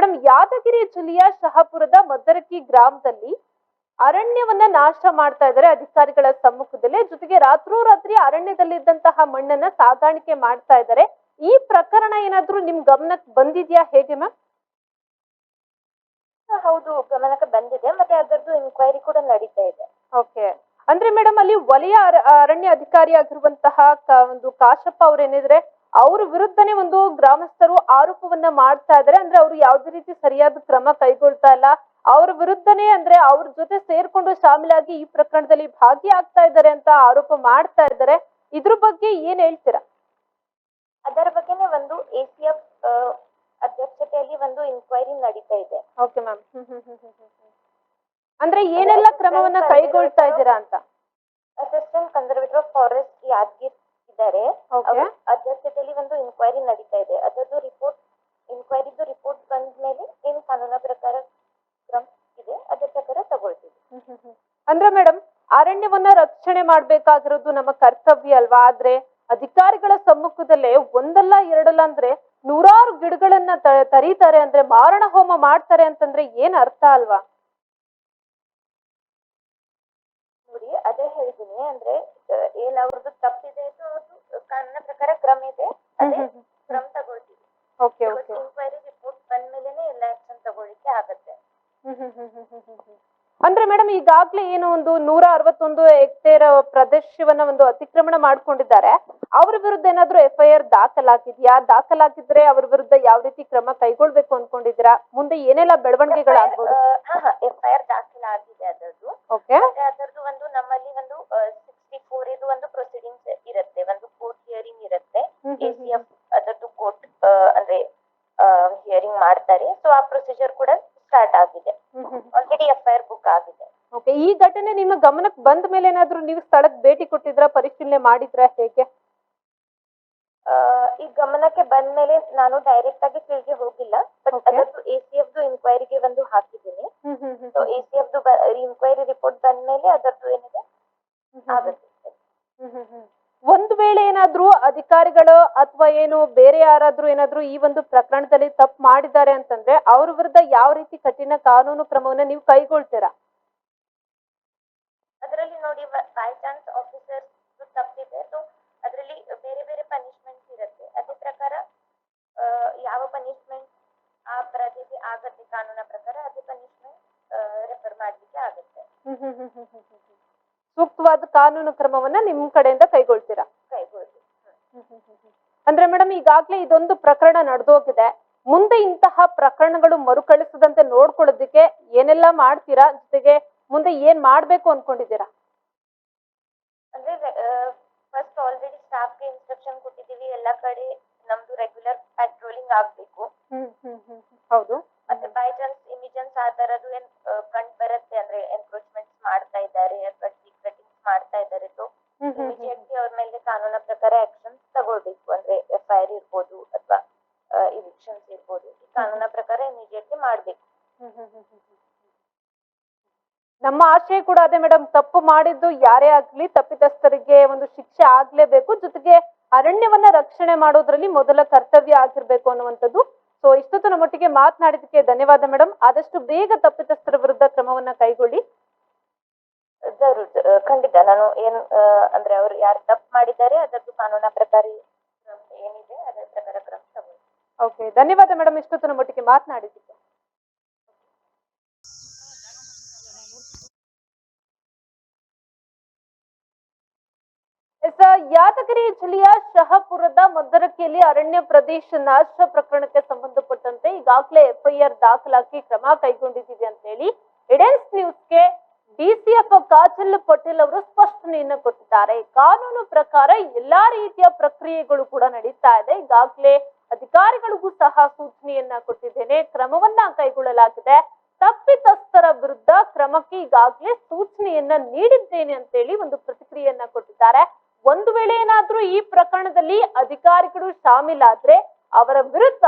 Madam Yadgir ಜಿಲ್ಲೆಯ ಶಹಾಪುರದ ಮದ್ದರಕಿ ಗ್ರಾಮದಲ್ಲಿ ಅರಣ್ಯವನ್ನ ನಾಶ ಮಾಡ್ತಾ ಇದ್ದಾರೆ ಅಧಿಕಾರಿಗಳ ಸಮ್ಮುಖದಲ್ಲಿ. ಜೊತೆಗೆ ರಾತ್ರೋರಾತ್ರಿ ಅರಣ್ಯದಲ್ಲಿದ್ದಂತಹ ಮಣ್ಣನ್ನ ಸಾಗಾಣಿಕೆ ಮಾಡ್ತಾ ಇದ್ದಾರೆ. ಈ ಪ್ರಕರಣ ಏನಾದ್ರೂ ನಿಮ್ ಗಮನಕ್ಕೆ ಬಂದಿದ್ಯಾ ಹೇಗೆ ಮ್ಯಾಮ್? ಹೌದು ಗಮನಕ್ಕೆ ಬಂದಿದೆ ಮತ್ತೆ ಅದರದ್ದು ಇನ್ಕ್ವೈರಿ ಕೂಡ ನಡೀತಾ ಇದೆ. ಓಕೆ. ಅಂದ್ರೆ ಮೇಡಮ್ ಅಲ್ಲಿ ವಲಯ ಅರ- ಅರಣ್ಯ ಅಧಿಕಾರಿ ಆಗಿರುವಂತಹ ಕ- ಒಂದು ಕಾಶಪ್ಪ ಅವ್ರು ಏನಿದ್ರೆ ಅವ್ರ ವಿರುದ್ಧನೇ ಒಂದು ಗ್ರಾಮಸ್ಥರು ಆರೋಪವನ್ನ ಮಾಡ್ತಾ ಇದಾರೆ. ಅಂದ್ರೆ ಅವ್ರು ಯಾವ್ದೇ ರೀತಿ ಸರಿಯಾದ ಕ್ರಮ ಕೈಗೊಳ್ತಾ ಇಲ್ಲ. ಅವ್ರ ವಿರುದ್ಧನೇ ಅಂದ್ರೆ ಅವ್ರ ಜೊತೆ ಸೇರ್ಕೊಂಡು ಶಾಮೀಲಾಗಿ ಈ ಪ್ರಕರಣದಲ್ಲಿ ಭಾಗಿಯಾಗ್ತಾ ಇದ್ದಾರೆ ಅಂತ ಆರೋಪ ಮಾಡ್ತಾ ಇದ್ದಾರೆ ಇದ್ರ ಬಗ್ಗೆ ಏನ್ ಹೇಳ್ತೀರಾ? ಅದರ ಬಗ್ಗೆನೇ ಒಂದು ಎ ಸಿ ಎಫ್ ಅಧ್ಯಕ್ಷತೆಯಲ್ಲಿ ಒಂದು ಇನ್ಕ್ವೈರಿ ನಡೀತಾ ಇದೆ. ಓಕೆ ಮ್ಯಾಮ್ ಅಂದ್ರೆ ಏನೆಲ್ಲ ಕ್ರಮವನ್ನ ಕೈಗೊಳ್ತಾ ಇದ್ದೀರಾ ಅಂತ? Assistant conservator of forest Yadgir ಇದ್ದಾರೆ. ಅಧ್ಯಕ್ಷತೆಯಲ್ಲಿ ಒಂದು ಇನ್ಕ್ವೈರಿ ನಡೀತಾ ಇದೆ. ಅದರದ್ದು ರಿಪೋರ್ಟ್ ಇನ್ಕ್ವೈರಿದು ರಿಪೋರ್ಟ್ ಬಂದ ಮೇಲೆ ಏನು ಕಾನೂನ ಪ್ರಕಾರ ಕ್ರಮ ಇದೆ ಅದ್ರ ಪ್ರಕಾರ ತಗೊಳ್ತೀವಿ. ಅಂದ್ರೆ ಮೇಡಮ್ ಅರಣ್ಯವನ್ನ ರಕ್ಷಣೆ ಮಾಡ್ಬೇಕಾಗಿರೋದು ನಮ್ಮ ಕರ್ತವ್ಯ ಅಲ್ವಾ? ಆದ್ರೆ ಅಧಿಕಾರಿಗಳ ಸಮ್ಮುಖದಲ್ಲೇ ಒಂದಲ್ಲ ಎರಡಲ್ಲ ಅಂದ್ರೆ ನೂರಾರು ಗಿಡಗಳನ್ನ ತರೀತಾರೆ ಅಂದ್ರೆ ಮಾರಣ ಹೋಮ ಮಾಡ್ತಾರೆ ಅಂತಂದ್ರೆ ಏನ್ ಅರ್ಥ ಅಲ್ವಾ? ನೋಡಿ ಅದೇ ಹೇಳಿದೀನಿ ಅಂದ್ರೆ ಏನ್ ಅವ್ರದ್ದು ತಪ್ಪಿದೆ ಕಾನೂನ ಪ್ರಕಾರ ಕ್ರಮ ಇದೆ. ಅದೇ ಕ್ರಮ ತಗೊಳ್ತೀವಿ. Okay okay. ಇನ್ಕ್ವೈರಿ ರಿಪೋರ್ಟ್ ಬಂದ್ಮೇಲೆನೆ ಎಲ್ಲ ಆಕ್ಷನ್ ತಗೊಳ್ಳಿಕ್ಕೆ ಆಗತ್ತೆ. ಅಂದ್ರೆ ಮೇಡಮ್ ಈಗಾಗ್ಲೇ ಏನು ಒಂದು ನೂರ ಅರವತ್ತೊಂದು ಹೆಕ್ಟೇರ್ ಪ್ರದೇಶವನ್ನ ಒಂದು ಅತಿಕ್ರಮಣ ಮಾಡ್ಕೊಂಡಿದ್ದಾರೆ. ಅವ್ರ ವಿರುದ್ಧ ಏನಾದ್ರೂ ಎಫ್ ಐ ಆರ್ ದಾಖಲಾಗಿದ್ಯಾ? ದಾಖಲಾಗಿದ್ರೆ ಅವ್ರ ವಿರುದ್ಧ ಯಾವ ರೀತಿ ಕ್ರಮ ಕೈಗೊಳ್ಬೇಕು ಅನ್ಕೊಂಡಿದ್ದೀರಾ? ಮುಂದೆ ಏನೆಲ್ಲ ಬೆಳವಣಿಗೆಗಳಾಗ್ಬೋದು? ಎಫ್ ಐ ಆರ್ ದಾಖಲಾಗಿದೆ ಅದರದ್ದು. ಓಕೆ ಮತ್ತೆ ಅದರದ್ದು ಒಂದು ನಮ್ಮಲ್ಲಿ ಒಂದು ಸಿಕ್ಸ್ಟಿ ಫೋರ್ ಇದು ಒಂದು ಪ್ರೊಸೀಡಿಂಗ್ಸ್ ಇರುತ್ತೆ ಒಂದು ಕೋರ್ಟ್ ಹಿಯರಿಂಗ್ ಇರುತ್ತೆ ಎ ಸಿ ಎಫ್ ಅದರದ್ದು ಕೋರ್ಟ್ ಅಂದ್ರೆ ಮಾಡ್ತಾರೆ. ಸೊ ಆ ಪ್ರೊಸೀಜರ್ ಕೂಡ ಸ್ಟಾರ್ಟ್ ಆಗಿದೆ. ಆಲ್ರೆಡಿ ಎಫ್ಐಆರ್ ಬುಕ್ ಆಗಿದೆ. ಓಕೆ ಈ ಘಟನೆ ನಿಮ್ಮ ಗಮನಕ್ಕೆ ಬಂದ ಮೇಲೆ ಏನಾದ್ರೂ ನೀವು ಸ್ಥಳಕ್ಕೆ ಭೇಟಿ ಕೊಟ್ಟಿದ್ರಾ? ಪರಿಶೀಲನೆ ಮಾಡಿದ್ರಾ? ಹೇಗೆ? ಆ, ಈ ಗಮನಕ್ಕೆ ಬಂದ್ಮೇಲೆ ನಾನು ಡೈರೆಕ್ಟ್ ಆಗಿ ಫೀಲ್ಡ್ಗೆ ಹೋಗಿಲ್ಲ. ಬಟ್. ಅದರದ್ದು ಎ ಸಿ ಎಫ್ ಇನ್ಕ್ವೈರಿಗೆ ಒಂದು ಹಾಕಿದ್ದೀನಿ. So A C F inquiry report ಬಂದ್ಮೇಲೆ ಅದರದ್ದು ಏನಿದೆ? ಆಗುತ್ತೆ. ಒಂದು ವೇಳೆ ಏನಾದ್ರೂ ಅಧಿಕಾರಿಗಳು ಅಥವಾ ಏನು ಬೇರೆ ಯಾರಾದ್ರೂ ಏನಾದ್ರೂ ಈ ಒಂದು ಪ್ರಕರಣದಲ್ಲಿ ತಪ್ಪು ಮಾಡಿದ್ದಾರೆ ಅಂತಂದ್ರೆ ಅವ್ರ ವಿರುದ್ಧ ಯಾವ ರೀತಿ ಕಠಿಣ ಕಾನೂನು ಕ್ರಮವನ್ನ ನೀವು ಕೈಗೊಳ್ತೀರಾ? ಅದರಲ್ಲಿ ನೋಡಿ ಬೈ ಚಾನ್ಸ್ ಆಫೀಸರ್ ತಪ್ಪಿದೆ. ಸೊ ಅದರಲ್ಲಿ ಬೇರೆ ಬೇರೆ ಪನಿಷ್ಮೆಂಟ್ ಇರುತ್ತೆ. ಅದೇ ಪ್ರಕಾರ ಯಾವ ಪನಿಷ್ಮೆಂಟ್ ಆ ಪ್ರಜೆಗೆ ಆಗತ್ತೆ ಕಾನೂನ ಪ್ರಕಾರ ಅದೇ ಪನಿಷ್ಮೆಂಟ್ ರೆಫರ್ ಮಾಡ್ಲಿಕ್ಕೆ ಆಗುತ್ತೆ. ಸೂಕ್ತವಾದ ಕಾನೂನು ಕ್ರಮವನ್ನ ನಿಮ್ ಕಡೆಯಿಂದ ಕೈಗೊಳ್ತೀರಾ? ಅಂದ್ರೆ ಮೇಡಮ್ ಈಗಾಗ್ಲೇ ಇದೊಂದು ಪ್ರಕರಣ ನಡೆದೋಗಿದೆ. ಮುಂದೆ ಇಂತಹ ಪ್ರಕರಣಗಳು ಮರುಕಳಿಸದಂತೆ ನೋಡ್ಕೊಳ್ಳೋದಕ್ಕೆ ಏನೆಲ್ಲ ಮಾಡ್ತೀರಾ? ಜೊತೆಗೆ ಮುಂದೆ ಏನ್ ಮಾಡ್ಬೇಕು ಅನ್ಕೊಂಡಿದ್ದೀರಾ? ಅಂದ್ರೆ ಫಸ್ಟ್ ಆಲ್ರೆಡಿ ಸ್ಟಾಫ್ಗೆ ಇನ್ಸ್ಟ್ರಕ್ಷನ್ ಕೊಟ್ಟಿದ್ದೀವಿ. ಎಲ್ಲ ಕಡೆ ನಮ್ದು ರೆಗ್ಯುಲರ್ ಪೆಟ್ರೋಲಿಂಗ್ ಆಗ್ಬೇಕು. ಹೌದು. ಮತ್ತೆ ಬೈ ಚಾನ್ಸ್ ಇಮಿಜನ್ಸ್ ಆ ತರದ್ದು ಏನ್ ಕಂಡ್ ಬರುತ್ತೆ? ಅಂದ್ರೆ ಎನ್ಕ್ರೋಚ್ಮೆಂಟ್ಸ್ ಮಾಡ್ತಾ ಇದ್ದಾರೆ ಅಥವಾ ಕಟಿಂಗ್ಸ್ ಮಾಡ್ತಾ ಇದ್ದಾರೆ ಸೊ ಇಮಿಡಿಯೇಟ್ಲಿ ಅವ್ರ ಮೇಲೆ ಕಾನೂನ ಪ್ರಕಾರ ಆಕ್ಷನ್ಸ್ ತಗೊಳ್ಬೇಕು ಅಂದ್ರೆ ಎಫ್ ಐ ಆರ್ ಇರ್ಬೋದು ಅಥವಾ ಇವಿಕ್ಷನ್ಸ್ ಇರ್ಬೋದು ಈ ಕಾನೂನ ಪ್ರಕಾರ ಇಮಿಡಿಯೇಟ್ಲಿ ಮಾಡ್ಬೇಕು. ನಮ್ಮ ಆಶಯ ಕೂಡ ಅದೇ ಮೇಡಮ್ ತಪ್ಪು ಮಾಡಿದ್ದು ಯಾರೇ ಆಗ್ಲಿ ತಪ್ಪಿತಸ್ಥರಿಗೆ ಒಂದು ಶಿಕ್ಷೆ ಆಗ್ಲೇಬೇಕು. ಜೊತೆಗೆ ಅರಣ್ಯವನ್ನ ರಕ್ಷಣೆ ಮಾಡೋದ್ರಲ್ಲಿ ಮೊದಲ ಕರ್ತವ್ಯ ಆಗಿರ್ಬೇಕು ಅನ್ನುವಂಥದ್ದು. ಸೊ ಇಷ್ಟೊತ್ತು ನಮ್ಮೊಟ್ಟಿಗೆ ಮಾತನಾಡಿದಕ್ಕೆ ಧನ್ಯವಾದ ಮೇಡಮ್. ಆದಷ್ಟು ಬೇಗ ತಪ್ಪಿತಸ್ಥರ ವಿರುದ್ಧ ಕ್ರಮವನ್ನ ಕೈಗೊಳ್ಳಿ. ಖಂಡಿತ. ನಾನು ಏನ್ ಅಂದ್ರೆ ಅವ್ರು ಯಾರು ತಪ್ಪು ಮಾಡಿದ್ದಾರೆ ಅದರದ್ದು ಕಾನೂನ ಪ್ರಕಾರ ಏನಿದೆ ಅದರ ಪ್ರಕಾರ ಕ್ರಮ ತಗೊಳ್ಳಿ. ಓಕೆ ಧನ್ಯವಾದ ಮೇಡಮ್. ಇಷ್ಟೊತ್ತು ನಮ್ಮೊಟ್ಟಿಗೆ ಮಾತನಾಡಿದ್ದಕ್ಕೆ. ಯಾದಗಿರಿ ಜಿಲ್ಲೆಯ ಶಹಪುರದ ಮದ್ದರಕಿಯಲ್ಲಿ ಅರಣ್ಯ ಪ್ರದೇಶ ನಾಶ ಪ್ರಕರಣಕ್ಕೆ ಸಂಬಂಧಪಟ್ಟಂತೆ ಈಗಾಗಲೇ ಎಫ್ಐಆರ್ ದಾಖಲಾಗಿ ಕ್ರಮ ಕೈಗೊಂಡಿದ್ದೀವಿ ಅಂತ ಹೇಳಿ ಎಡೆನ್ಸ್ ನ್ಯೂಸ್ಗೆ ಡಿಸಿಎಫ್ ಕಾಜಲ್ ಪಟೇಲ್ ಅವರು ಸ್ಪಷ್ಟನೆಯನ್ನು ಕೊಟ್ಟಿದ್ದಾರೆ. ಕಾನೂನು ಪ್ರಕಾರ ಎಲ್ಲಾ ರೀತಿಯ ಪ್ರಕ್ರಿಯೆಗಳು ಕೂಡ ನಡೀತಾ ಇದೆ. ಈಗಾಗಲೇ ಅಧಿಕಾರಿಗಳಿಗೂ ಸಹ ಸೂಚನೆಯನ್ನ ಕೊಟ್ಟಿದ್ದೇನೆ. ಕ್ರಮವನ್ನ ಕೈಗೊಳ್ಳಲಾಗಿದೆ. ತಪ್ಪಿತಸ್ಥರ ವಿರುದ್ಧ ಕ್ರಮಕ್ಕೆ ಈಗಾಗಲೇ ಸೂಚನೆಯನ್ನ ನೀಡಿದ್ದೇನೆ ಅಂತೇಳಿ ಒಂದು ಪ್ರತಿಕ್ರಿಯೆಯನ್ನ ಕೊಟ್ಟಿದ್ದಾರೆ. ಒಂದು ವೇಳೆ ಏನಾದ್ರೂ ಈ ಪ್ರಕರಣದಲ್ಲಿ ಅಧಿಕಾರಿಗಳು ಶಾಮೀಲಾದ್ರೆ ಅವರ ವಿರುದ್ಧ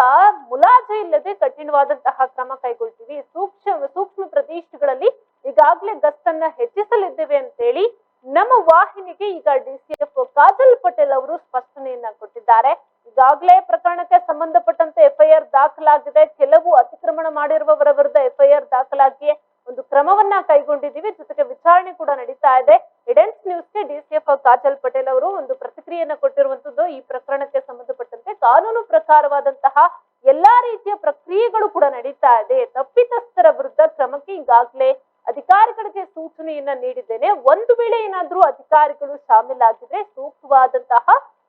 ಮುಲಾಜೆ ಇಲ್ಲದೆ ಕಠಿಣವಾದಂತಹ ಕ್ರಮ ಕೈಗೊಳ್ತೀವಿ. ಸೂಕ್ಷ್ಮ ಸೂಕ್ಷ್ಮ ಪ್ರದೇಶಗಳಲ್ಲಿ ಈಗಾಗಲೇ ಗಸ್ತನ್ನ ಹೆಚ್ಚಿಸಲಿದ್ದೇವೆ ಅಂತೇಳಿ ನಮ್ಮ ವಾಹಿನಿಗೆ ಈಗ ಡಿಸಿಎಫ್ ಕಾಜಲ್ ಪಟೇಲ್ ಅವರು ಸ್ಪಷ್ಟನೆಯನ್ನ ಕೊಟ್ಟಿದ್ದಾರೆ. ಈಗಾಗಲೇ ಪ್ರಕರಣಕ್ಕೆ ಸಂಬಂಧಪಟ್ಟಂತೆ ಎಫ್ಐಆರ್ ದಾಖಲಾಗಿದೆ. ಕೆಲವು ಅತಿಕ್ರಮಣ ಮಾಡಿರುವವರ ವಿರುದ್ಧ ಎಫ್ಐಆರ್ ದಾಖಲಾಗಿಯೇ ಒಂದು ಕ್ರಮವನ್ನ ಕೈಗೊಂಡಿದ್ದೀವಿ. ಜೊತೆಗೆ ವಿಚಾರಣೆ ಕೂಡ ನಡೀತಾ ಇದೆ. ಇಡೆನ್ಸ್ ನ್ಯೂಸ್ಗೆ ಡಿಸಿಎಫ್ ಕಾಜಲ್ ಪಟೇಲ್ ಅವರು ಒಂದು ಪ್ರತಿಕ್ರಿಯೆಯನ್ನ ಕೊಟ್ಟಿರುವಂತದ್ದು ಈ ಪ್ರಕರಣಕ್ಕೆ ಸಂಬಂಧಪಟ್ಟಂತೆ ಕಾನೂನು ಪ್ರಕಾರವಾದಂತಹ ಎಲ್ಲಾ ರೀತಿಯ ಪ್ರಕ್ರಿಯೆಗಳು ಕೂಡ ನಡೀತಾ ಇದೆ. ತಪ್ಪಿತಸ್ಥರ ವಿರುದ್ಧ ಕ್ರಮಕ್ಕೆ ಈಗಾಗಲೇ ಅಧಿಕಾರಿಗಳಿಗೆ ಸೂಚನೆಯನ್ನ ನೀಡಿದ್ದೇನೆ. ಒಂದು ವೇಳೆ ಏನಾದ್ರೂ ಅಧಿಕಾರಿಗಳು ಶಾಮೀಲಾಗಿದ್ರೆ ಸೂಕ್ತವಾದಂತಹ,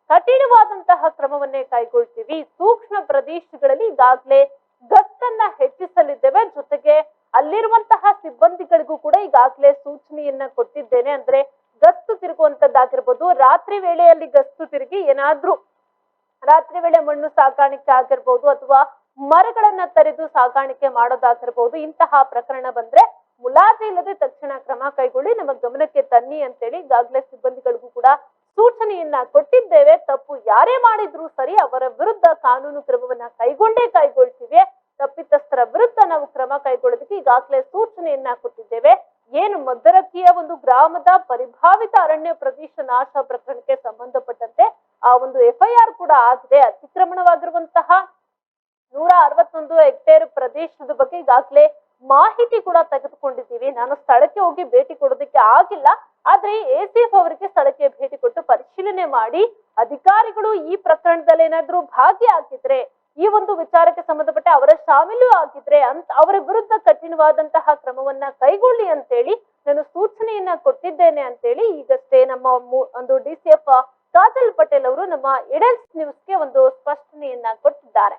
ಕಠಿಣವಾದಂತಹ ಕ್ರಮವನ್ನೇ ಕೈಗೊಳ್ತೀವಿ. ಸೂಕ್ಷ್ಮ ಪ್ರದೇಶಗಳಲ್ಲಿ ಈಗಾಗಲೇ ಗಸ್ತನ್ನ ಹೆಚ್ಚಿಸಲಿದ್ದೇವೆ. ಜೊತೆಗೆ ಅಲ್ಲಿರುವಂತಹ ಸಿಬ್ಬಂದಿಗಳಿಗೂ ಕೂಡ ಈಗಾಗಲೇ ಸೂಚನೆಯನ್ನ ಕೊಟ್ಟಿದ್ದೇನೆ. ಅಂದ್ರೆ ತಿರುಗುವಂತದ್ದಾಗಿರ್ಬೋದು ರಾತ್ರಿ ವೇಳೆಯಲ್ಲಿ ಗಸ್ತು ತಿರುಗಿ ಏನಾದ್ರೂ, ರಾತ್ರಿ ವೇಳೆ ಮಣ್ಣು ಸಾಗಾಣಿಕೆ ಆಗಿರ್ಬೋದು ಅಥವಾ ಮರಗಳನ್ನ ತರೆದು ಸಾಗಾಣಿಕೆ ಮಾಡೋದಾಗಿರ್ಬೋದು, ಇಂತಹ ಪ್ರಕರಣ ಬಂದ್ರೆ ಮುಲಾಜಿ ಇಲ್ಲದೆ ತಕ್ಷಣ ಕ್ರಮ ಕೈಗೊಳ್ಳಿ ನಮ್ಮ ಗಮನಕ್ಕೆ ತನ್ನಿ ಅಂತೇಳಿ ಈಗಾಗಲೇ ಸಿಬ್ಬಂದಿಗಳಿಗೂ ಕೂಡ ಸೂಚನೆಯನ್ನ ಕೊಟ್ಟಿದ್ದೇವೆ. ತಪ್ಪು ಯಾರೇ ಮಾಡಿದ್ರು ಸರಿ, ಅವರ ವಿರುದ್ಧ ಕಾನೂನು ಕ್ರಮವನ್ನ ಕೈಗೊಂಡೇ ಕೈಗೊಳ್ತೀವಿ. ತಪ್ಪಿತಸ್ಥರ ವಿರುದ್ಧ ನಾವು ಕ್ರಮ ಕೈಗೊಳ್ಳೋದಕ್ಕೆ ಈಗಾಗಲೇ ಸೂಚನೆಯನ್ನ ಕೊಟ್ಟಿದ್ದೇವೆ. ಏನು ಮದ್ದರಕ್ಕಿಯ ಒಂದು ಗ್ರಾಮದ ಪರಿಭಾವಿತ ಅರಣ್ಯ ಪ್ರದೇಶ ನಾಶ ಪ್ರಕರಣಕ್ಕೆ ಸಂಬಂಧಪಟ್ಟಂತೆ ಆ ಒಂದು ಎಫ್ಐಆರ್ ಕೂಡ ಆಗಿದೆ. ಅತಿಕ್ರಮಣವಾಗಿರುವಂತಹ ನೂರ ಅರವತ್ತೊಂದು ಹೆಕ್ಟೇರ್ ಪ್ರದೇಶದ ಬಗ್ಗೆ ಈಗಾಗಲೇ ಮಾಹಿತಿ ಕೂಡ ತೆಗೆದುಕೊಂಡಿದ್ದೀವಿ. ನಾನು ಸ್ಥಳಕ್ಕೆ ಹೋಗಿ ಭೇಟಿ ಕೊಡೋದಕ್ಕೆ ಆಗಿಲ್ಲ. ಆದ್ರೆ ಎಸಿಎಫ್ ಅವರಿಗೆ ಸ್ಥಳಕ್ಕೆ ಭೇಟಿ ಕೊಟ್ಟು ಪರಿಶೀಲನೆ ಮಾಡಿ, ಅಧಿಕಾರಿಗಳು ಈ ಪ್ರಕರಣದಲ್ಲಿ ಏನಾದ್ರೂ ಭಾಗಿಯಾಗಿದ್ರೆ ಈ ಒಂದು ವಿಚಾರಕ್ಕೆ ಸಂಬಂಧಪಟ್ಟ ಅವರ ಶಾಮೀಲು ಆಗಿದ್ರೆ ಅಂತ ಅವರ ವಿರುದ್ಧ ಕಠಿಣವಾದಂತಹ ಕ್ರಮವನ್ನ ಕೈಗೊಳ್ಳಿ ಅಂತೇಳಿ ನಾನು ಸೂಚನೆಯನ್ನ ಕೊಟ್ಟಿದ್ದೇನೆ ಅಂತೇಳಿ ಈಗಷ್ಟೇ ನಮ್ಮ ಒಂದು D C F Kajal Patel ಅವರು ನಮ್ಮ ಇಡಲ್ಸ್ ನ್ಯೂಸ್ಗೆ ಒಂದು ಸ್ಪಷ್ಟನೆಯನ್ನ ಕೊಟ್ಟಿದ್ದಾರೆ.